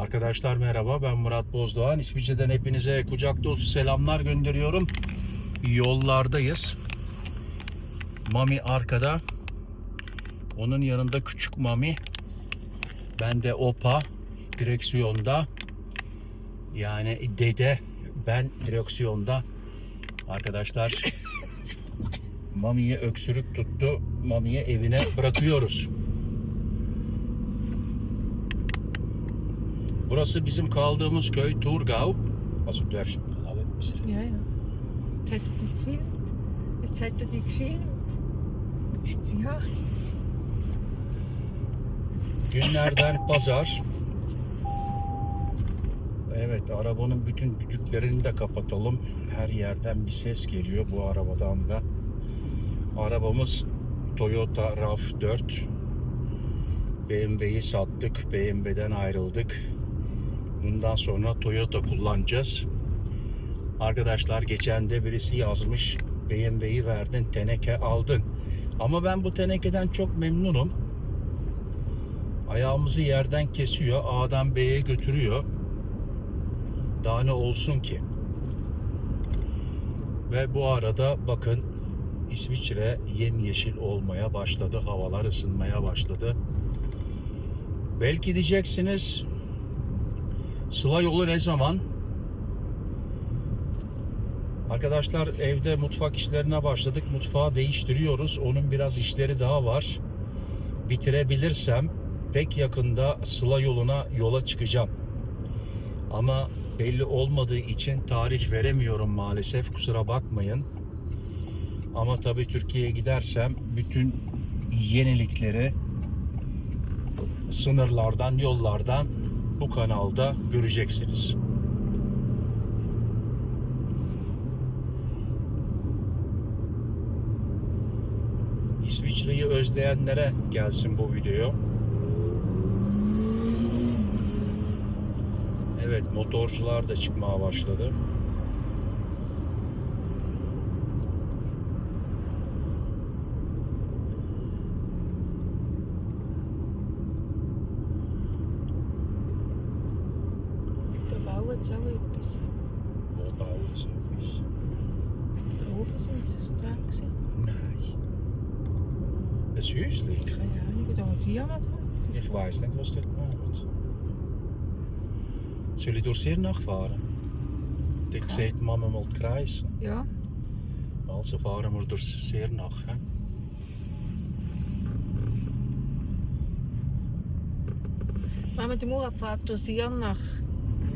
Arkadaşlar merhaba ben Murat Bozdoğan. İsviçre'den hepinize kucak dolusu selamlar gönderiyorum. Yollardayız. Mami arkada. Onun yanında küçük Mami. Ben de Opa direksiyonda. Yani dede ben direksiyonda. Arkadaşlar Mami'ye öksürük tuttu. Mami'ye evine bırakıyoruz. Burası bizim kaldığımız köy Turgau. Also Dörfschenpalave. Ja, ja. Es hat dich gefilmt. Ja. Günlerden pazar. Evet, arabanın bütün düdüklerini de kapatalım. Her yerden bir ses geliyor bu arabadan da. Arabamız Toyota RAV4. BMW'yi sattık, BMW'den ayrıldık. Bundan sonra Toyota kullanacağız. Arkadaşlar geçen de birisi yazmış BMW'yi verdin teneke aldın. Ama ben bu tenekeden çok memnunum. Ayağımızı yerden kesiyor. A'dan B'ye götürüyor. Daha ne olsun ki? Ve bu arada bakın İsviçre yemyeşil olmaya başladı. Havalar ısınmaya başladı. Belki diyeceksiniz Sıla yolu ne zaman? Arkadaşlar evde mutfak işlerine başladık. Mutfağı değiştiriyoruz. Onun biraz işleri daha var. Bitirebilirsem pek yakında Sıla yoluna yola çıkacağım. Ama belli olmadığı için tarih veremiyorum maalesef. Kusura bakmayın. Ama tabii Türkiye'ye gidersem bütün yenilikleri sınırlardan, yollardan bu kanalda göreceksiniz. İsviçre'yi özleyenlere gelsin bu video. Evet motorcular da çıkmaya başladı. Das Häusli? Keine Ahnung, da war Fiat. Ich weiß nicht, was dort macht. Soll ich durch Sirnach fahren? Dort okay. sieht man mal die Kreise. Ja. Also fahren wir durch Sirnach. He? Mama, den Murat fährt durch Sirnach.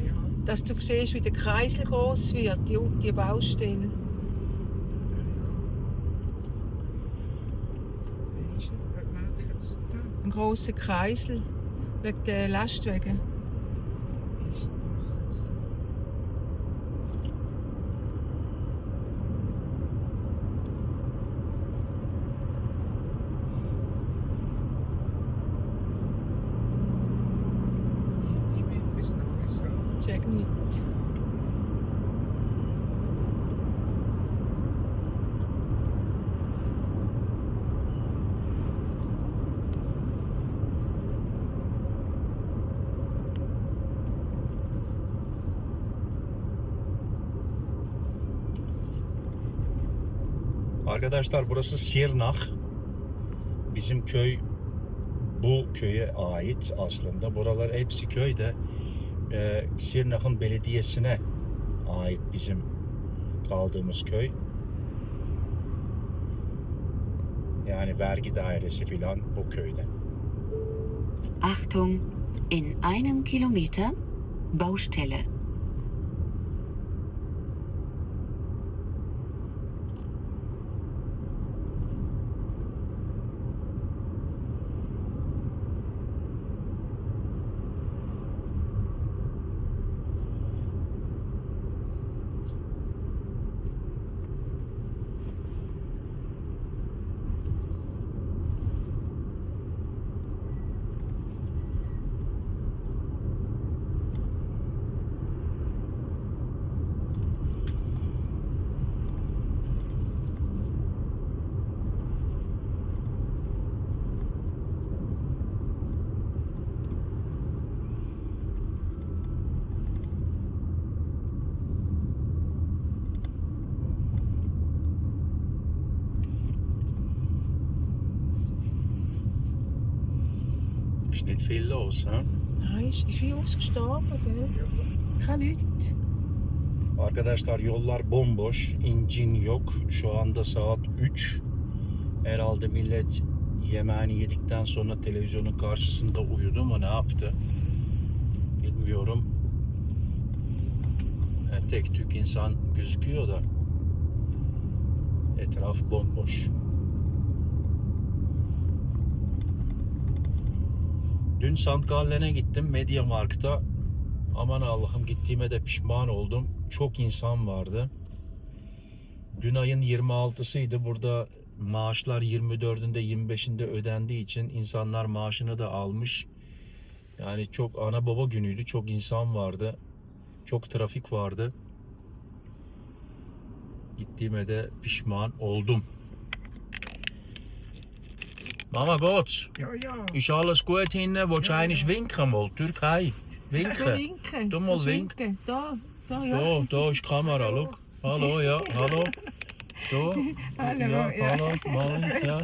Ja. Dass du siehst, wie der Kreisel groß wird, die, die Baustelle. grossen Kreisel wegen der Lastwagen. Arkadaşlar burası Sirnah. Bizim köy bu köye ait aslında. Buralar hepsi köyde. E, ee, Sirnah'ın belediyesine ait bizim kaldığımız köy. Yani vergi dairesi filan bu köyde. Achtung, in einem Kilometer Baustelle. väldigt viel los ha? Hayır, hiçbir şey olmadı. Kaç Arkadaşlar yollar bomboş, incin yok. Şu anda saat 3. Herhalde millet yemeğini yedikten sonra televizyonun karşısında uyudu mu ne yaptı? Bilmiyorum. E, tek tük insan gözüküyor da etraf bomboş. Dün Sant Gallen'e gittim Media Markt'a. Aman Allah'ım gittiğime de pişman oldum. Çok insan vardı. Dün ayın 26'sıydı. Burada maaşlar 24'ünde 25'inde ödendiği için insanlar maaşını da almış. Yani çok ana baba günüydü. Çok insan vardı. Çok trafik vardı. Gittiğime de pişman oldum. Mama, geht's? Ja, ja. Ist alles gut hinten? Willst du ja, ja. winken mal? Türkei. Winken. Ja, winken. Du mal winken. winken. Da, da, ja. So, da ist die Kamera, schau. Hallo, ja, hallo. So. hallo, ja. Hallo, Malin, ja.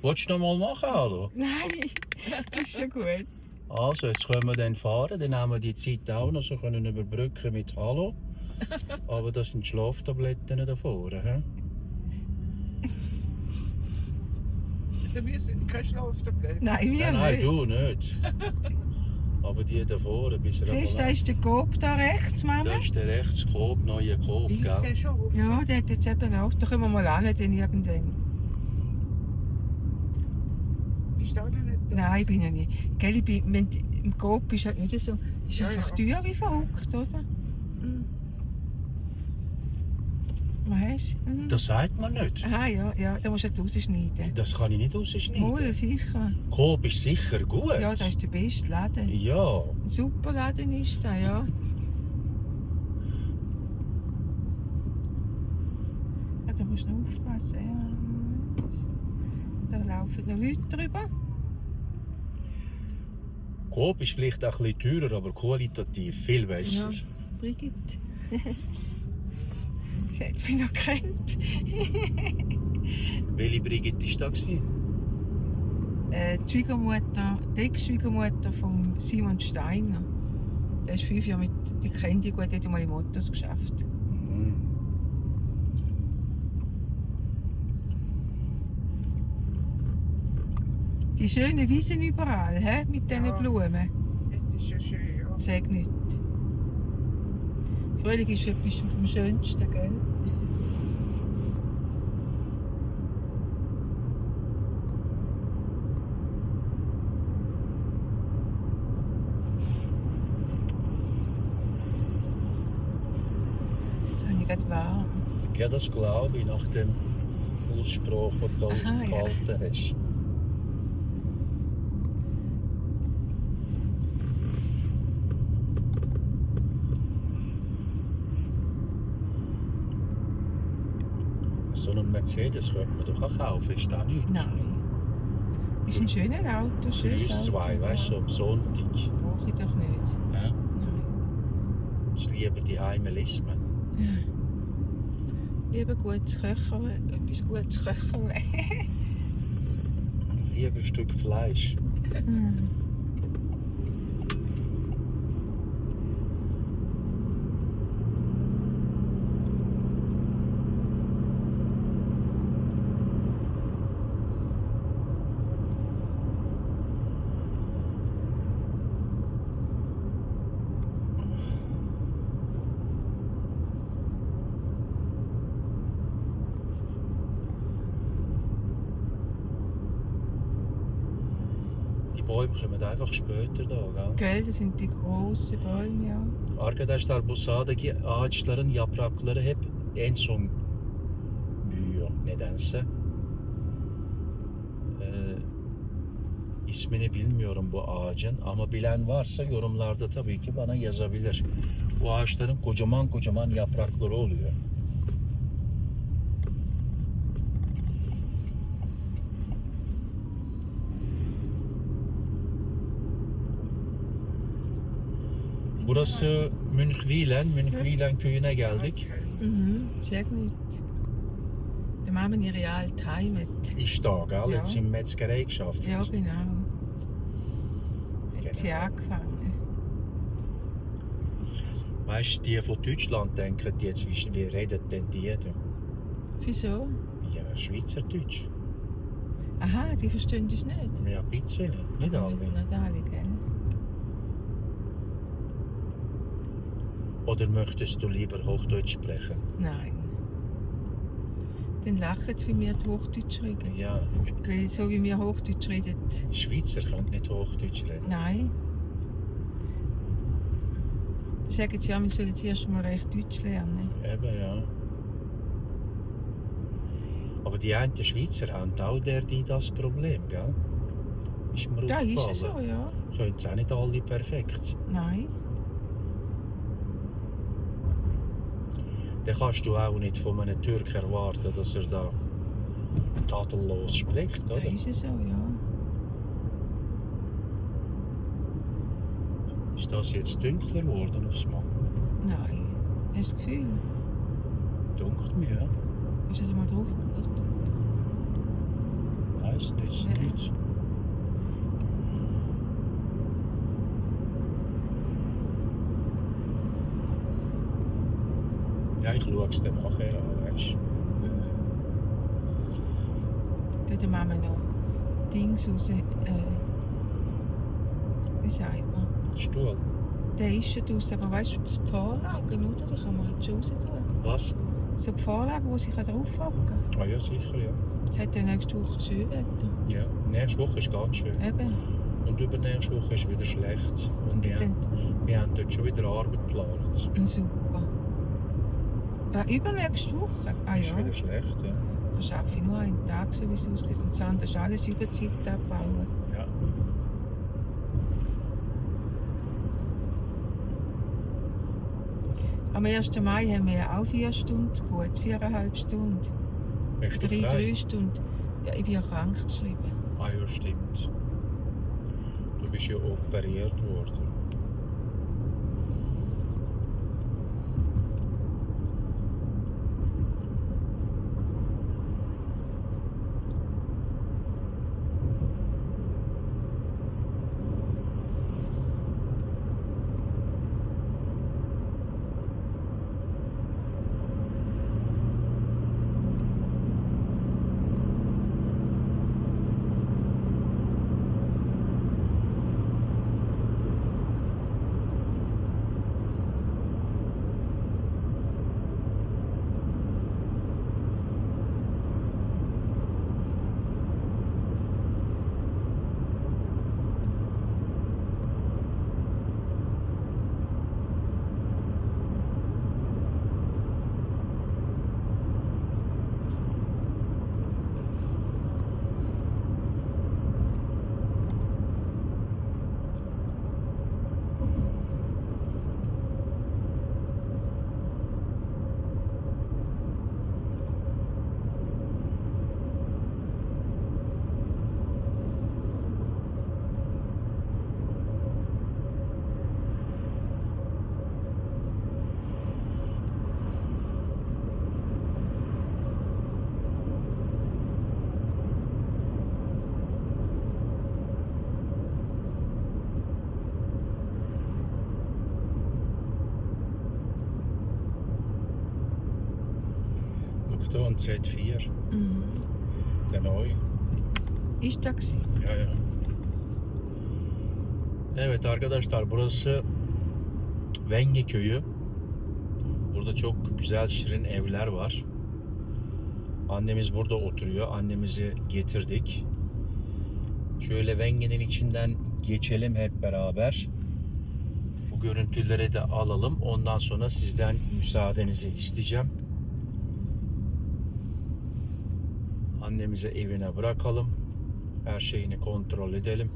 Willst du noch mal machen, hallo? Nein, das ist schon gut. Also, jetzt können wir dann fahren, dann haben wir die Zeit auch noch so können überbrücken mit Hallo. Aber das sind Schlaftabletten davor. He? Wir sind kein Schlaftabletten. Nein, wir nein, nein, du nicht. Aber die da vorne bis Siehst du, da ist der Kopf da rechts, Mama. Da ist der rechts Kopf, neue Kopf, ich gell? Schon ja, der hat jetzt eben auch. Da können wir mal an, irgendwann. Bist du auch nicht da? Nein, ich bin ja nicht. Gell, ich bin, wenn, Im Kopf ist halt nicht so... ist ja, einfach ja. teuer wie verrückt, oder? Mhm. Das sagt man nicht. Ah ja, ja, da musst du nicht rausschneiden. Das kann ich nicht rausschneiden. Wohl, sicher. Coop ist sicher gut. Ja, das ist der beste Laden. Ja. Ein super Laden ist da, ja. ja ah, da musst du noch aufpassen. Da laufen noch Leute drüber. Coop ist vielleicht auch ein bisschen teurer, aber qualitativ viel besser. Ja, Brigitte. gesagt, ich bin noch kennt. Welche Brigitte war da? Äh, die Schwiegermutter, die Ex-Schwiegermutter von Simon Steiner. Der ist fünf Jahre mit der Candy gut, die hat mal im Autos geschafft. Mhm. Die schönen Wiesen überall, he? mit diesen ja. Blumen. Es ist ja schön, ja. Sag nicht. Frühling ist etwas am schönsten, gell? Ja, das glaube ich, nach dem Ausspruch, den du ausgehalten ja. hast. So einen Mercedes könnte man doch auch kaufen, ist das nichts? Nein. Ist ein schöner Auto, schönes Plus zwei, weißt du, am Sonntag. Brauche ich doch nicht. Ja? Nein. Ich liebe die Heimelismen. Ja. Liebe gutes Köcheln, etwas gutes Köcheln. Lieber Stück Fleisch. Mm. wir kommen einfach später da, gell? Gell, das sind die großen Bäume, ja. Arkadaşlar bu sağdaki ağaçların yaprakları hep en son büyüyor nedense. Ee, ismini bilmiyorum bu ağacın ama bilen varsa yorumlarda tabii ki bana yazabilir. Bu ağaçların kocaman kocaman yaprakları oluyor. Burası Münchwilen. Münchwilen köyüne geldik. Hı mhm, hı. Sehr gut. Dem haben wir ja alt heimet. Ist da, gell? Ja. Jetzt im Metzgerei geschafft. Ja, genau. Jetzt genau. angefangen. Weißt du, die von Deutschland denken jetzt, wie, wie reden denn die? Da? Wieso? Ja, Schweizerdeutsch. Aha, die verstehen das nicht. Ja, ein bisschen. Nicht alle. Nicht alle. Oder möchtest du lieber Hochdeutsch sprechen? Nein. Dann lachen sie, wie wir Hochdeutsch reden. Ja. Weil so wie wir Hochdeutsch reden. Schweizer können nicht Hochdeutsch reden. Nein. Sagen sie ja, wir sollen zuerst mal recht Deutsch lernen. Eben, ja. Aber die einen Schweizer haben auch der, die das Problem, gell? Ist mir da aufgefallen. ist es so, ja. Können sie auch nicht alle perfekt. Nein. dann kannst du auch nicht von einem Türken erwarten, dass er da tadellos spricht, oder? Das ist es so, ja. Ist das jetzt dunkler geworden aufs Mal? Nein, hast du das Gefühl? Dunkelt mir, ja. Ist das mal drauf? Nein, es nützt nichts. ich schaust es dann nachher an, weißt du. Mhm. Dann machen wir noch Dings raus. Äh, wie sagt man? Stuhl. Der ist schon draußen. aber weißt du, die Vorlagen, oder? Die kann man jetzt schon raus tun. Was? So die Vorlagen, die sich draufhaken kann. Ah ja, sicher, ja. Es hat ja nächste Woche Schönwetter. Ja, nächste Woche ist ganz schön. Eben. Und übernächste Woche ist wieder schlecht. Und, Und wir, haben, wir haben dort schon wieder Arbeit geplant. Super. Äh, äh übernächste Woche? Ah, ja. Ist wieder schlecht, ja. Da arbeite ich nur einen Tag, so wie es aussieht. Und dann andere ist alles über Zeit abbauen. Ja. Am 1. Mai haben wir ja auch vier Stunden gut, viereinhalb Stunden. Bist drei, drei Stunden. Ja, ich bin ja krank geschrieben. Ah ja, stimmt. Du bist ja operiert worden. van Z4. Mhm. Der neue. Ist da gewesen? Ya ya. Evet arkadaşlar burası Venge köyü. Burada çok güzel şirin evler var. Annemiz burada oturuyor. Annemizi getirdik. Şöyle Venge'nin içinden geçelim hep beraber. Bu görüntüleri de alalım. Ondan sonra sizden müsaadenizi isteyeceğim. annemizi evine bırakalım. Her şeyini kontrol edelim.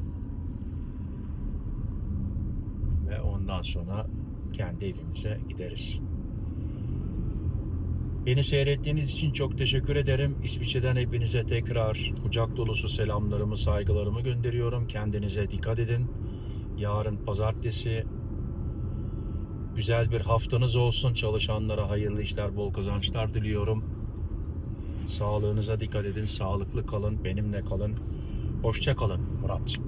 Ve ondan sonra kendi evimize gideriz. Beni seyrettiğiniz için çok teşekkür ederim. İsviçre'den hepinize tekrar kucak dolusu selamlarımı, saygılarımı gönderiyorum. Kendinize dikkat edin. Yarın pazartesi güzel bir haftanız olsun. Çalışanlara hayırlı işler, bol kazançlar diliyorum. Sağlığınıza dikkat edin. Sağlıklı kalın. Benimle kalın. Hoşça kalın Murat.